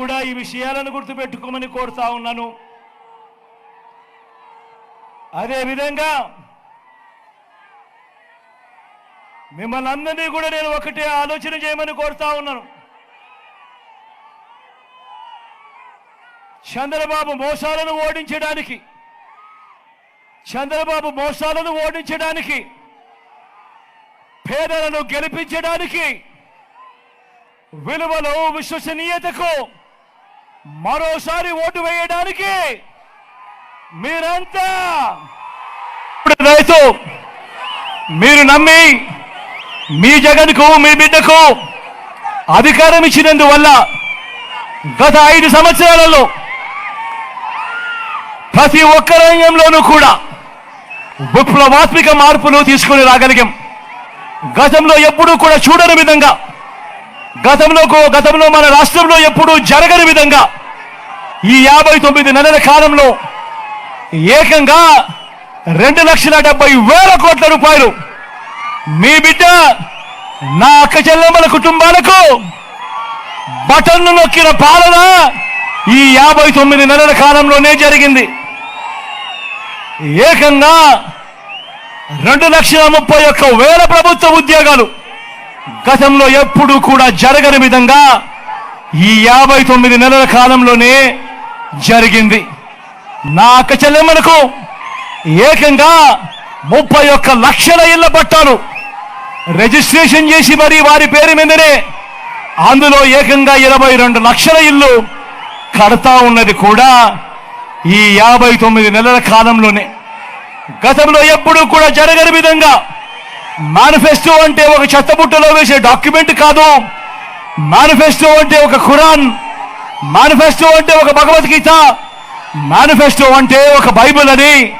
కూడా ఈ విషయాలను గుర్తుపెట్టుకోమని కోరుతా ఉన్నాను. అదేవిధంగా మిమ్మల్ని అందరినీ కూడా నేను ఒకటే ఆలోచన చేయమని కోరుతా ఉన్నాను. చంద్రబాబు మోసాలను ఓడించడానికి చంద్రబాబు మోసాలను ఓడించడానికి పేదలను గెలిపించడానికి విలువలు విశ్వసనీయతకు మరోసారి ఓటు వేయడానికి మీరంతా ఇప్పుడు రైతు మీరు నమ్మి మీ జగన్కు మీ బిడ్డకు అధికారం ఇచ్చినందువల్ల గత ఐదు సంవత్సరాలలో ప్రతి ఒక్క రంగంలోనూ కూడా విప్లవాత్మిక మార్పులు తీసుకుని రాగలిగాం. గతంలో ఎప్పుడూ కూడా చూడని విధంగా గతంలో గతంలో మన రాష్ట్రంలో ఎప్పుడూ జరగని విధంగా ఈ యాభై తొమ్మిది నెలల కాలంలో ఏకంగా రెండు లక్షల డెబ్బై వేల కోట్ల రూపాయలు మీ బిడ్డ నా అక్క చెల్లెమ్మల కుటుంబాలకు బటన్ను నొక్కిన పాలన ఈ యాభై తొమ్మిది నెలల కాలంలోనే జరిగింది. ఏకంగా రెండు లక్షల ముప్పై ఒక్క వేల ప్రభుత్వ ఉద్యోగాలు గతంలో ఎప్పుడూ కూడా జరగని విధంగా ఈ యాభై తొమ్మిది నెలల కాలంలోనే జరిగింది. నా అక్క చెల్లెమ్మలకు ఏకంగా ముప్పై ఒక్క లక్షల ఇళ్ళ పట్టాలు రిజిస్ట్రేషన్ చేసి మరి వారి పేరు మీదనే అందులో ఏకంగా ఇరవై రెండు లక్షల ఇల్లు కడతా ఉన్నది కూడా ఈ యాభై తొమ్మిది నెలల కాలంలోనే. గతంలో ఎప్పుడూ కూడా జరగని విధంగా మేనిఫెస్టో అంటే ఒక చెత్తబుట్టలో వేసే డాక్యుమెంట్ కాదు. మేనిఫెస్టో అంటే ఒక ఖురాన్. మేనిఫెస్టో అంటే ఒక భగవద్గీత మేనిఫెస్టో అంటే ఒక బైబిల్ అని.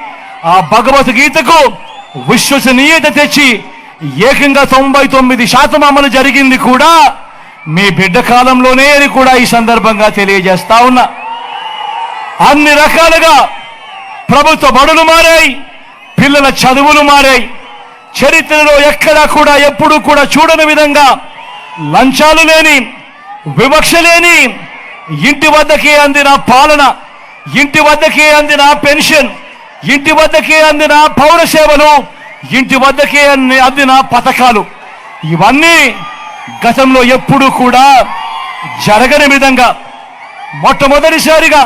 ఆ భగవద్గీతకు విశ్వసనీయత తెచ్చి ఏకంగా తొంభై తొమ్మిది శాతం అమలు జరిగింది కూడా మీ బిడ్డ కాలంలోనే అని కూడా ఈ సందర్భంగా తెలియజేస్తా ఉన్నా. అన్ని రకాలుగా ప్రభుత్వ బడులు మారాయి పిల్లల చదువులు మారాయి. చరిత్రలో ఎక్కడా కూడా ఎప్పుడూ కూడా చూడని విధంగా లంచాలు లేని వివక్ష లేని ఇంటి వద్దకే అందిన పాలన ఇంటి వద్దకే అందిన పెన్షన్ ఇంటి వద్దకే అందిన పౌర సేవలు ఇంటి వద్దకే అన్ని- అందిన పథకాలు. ఇవన్నీ గతంలో ఎప్పుడూ కూడా జరగని విధంగా మొట్టమొదటిసారిగా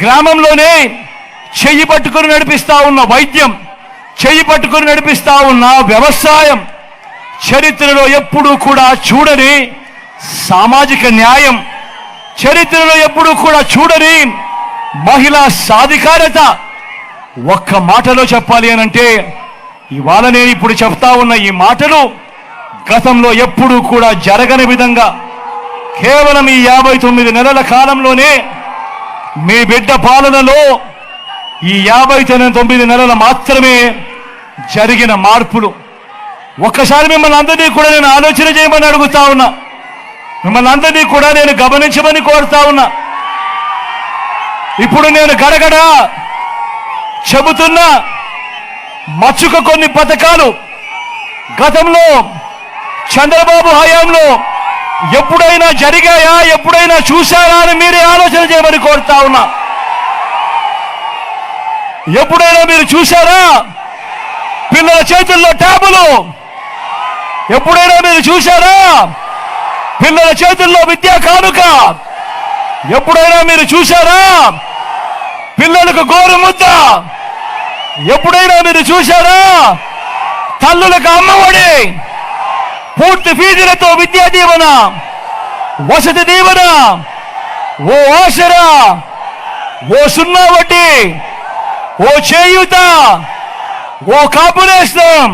గ్రామంలోనే చెయ్యి పట్టుకుని నడిపిస్తా ఉన్న వైద్యం చెయ్యి పట్టుకుని నడిపిస్తా ఉన్న వ్యవసాయం చరిత్రలో ఎప్పుడూ కూడా చూడని సామాజిక న్యాయం చరిత్రలో ఎప్పుడూ కూడా చూడని మహిళా సాధికారత. ఒక్క మాటలో చెప్పాలి అనంటే ఇవాళ నేను ఇప్పుడు చెప్తా ఉన్న ఈ మాటలు గతంలో ఎప్పుడూ కూడా జరగని విధంగా కేవలం ఈ యాభై తొమ్మిది నెలల కాలంలోనే మీ బిడ్డ పాలనలో ఈ యాభై తొమ్మిది నెలల మాత్రమే జరిగిన మార్పులు. ఒక్కసారి మిమ్మల్ని అందరినీ కూడా నేను ఆలోచన చేయమని అడుగుతా ఉన్నా. మిమ్మల్ని అందరినీ కూడా నేను గమనించమని కోరుతా ఉన్నా. ఇప్పుడు నేను గడగడ చెబుతున్నా మచ్చుక కొన్ని పథకాలు గతంలో చంద్రబాబు హయాంలో ఎప్పుడైనా జరిగాయా ఎప్పుడైనా చూశారా అని మీరే ఆలోచన చేయమని కోరుతా ఉన్నా. ఎప్పుడైనా మీరు చూశారా? పిల్లల చేతుల్లో ట్యాబులు. ఎప్పుడైనా మీరు చూశారా? పిల్లల చేతుల్లో విద్యా కానుక. ఎప్పుడైనా మీరు చూశారా? పిల్లలకు గోరు ముద్ద ఎప్పుడైనా మీరు చూశారా? తల్లులకు అమ్మఒడి. పూర్తి ఫీజులతో విద్యా దీవెన. వసతి దీవెన. ఓ ఆసరా. ఓ సున్నా వడ్డీ. ఓ చేయూత. ఓ కాపు నేస్తాం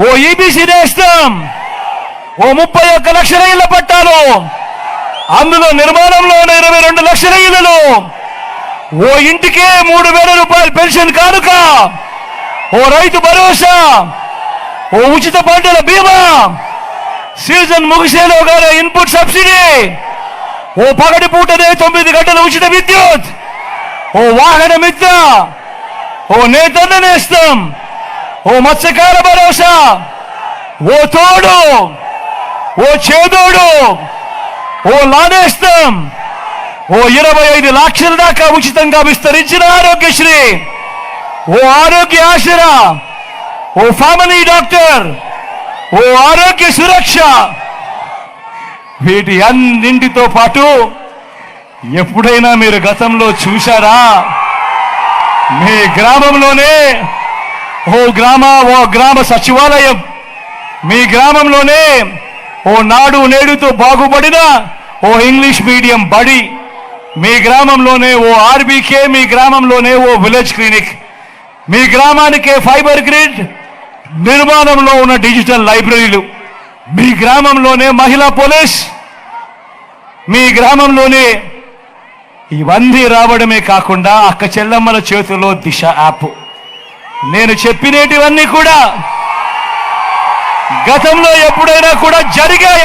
ఓ ఈబీసీ నేస్తాం ఓ ముప్పై ఒక్క లక్షల ఇళ్ళ పట్టాలు. అందులో నిర్మాణంలో ఉన్న ఇరవై రెండు లక్షల ఇళ్ళలో ఓ ఇంటికే మూడు వేల రూపాయలు పెన్షన్ కానుక. ఓ రైతు భరోసా. ఓ ఉచిత పంటల బీమా. సీజన్ ముగిసేలోగానే ఇన్పుట్ సబ్సిడీ. ఓ పగటి పూటనే తొమ్మిది గంటల ఉచిత విద్యుత్. ఓ వాహన మిత్ర. ఓ నేతన్న నేస్తం. ఓ మత్స్యకార భరోసా. ఓ తోడు. ఓ చేదోడు ఓ లానేస్తం ఓ ఇరవై ఐదు లక్షల దాకా ఉచితంగా విస్తరించిన ఆరోగ్యశ్రీ ఓ ఆరోగ్య ఆశరా ఓ ఫ్యామిలీ డాక్టర్ ఓ ఆరోగ్య సురక్ష. వీటి అన్నింటితో పాటు ఎప్పుడైనా మీరు గతంలో చూశారా? మీ గ్రామంలోనే ఓ గ్రామ ఓ గ్రామ సచివాలయం మీ గ్రామంలోనే ఓ నాడు నేడుతో బాగుపడిన ఓ ఇంగ్లీష్ మీడియం బడి మీ గ్రామంలోనే ఓ ఆర్బీకే మీ గ్రామంలోనే ఓ విలేజ్ క్లినిక్ మీ గ్రామానికే ఫైబర్ గ్రిడ్ నిర్మాణంలో ఉన్న డిజిటల్ లైబ్రరీలు మీ గ్రామంలోనే మహిళా పోలీస్ మీ గ్రామంలోనే ఇవన్నీ రావడమే కాకుండా అక్క చెల్లమ్మల చేతిలో దిశ యాప్. నేను చెప్పినేటివన్నీ కూడా గతంలో ఎప్పుడైనా కూడా జరిగాయి.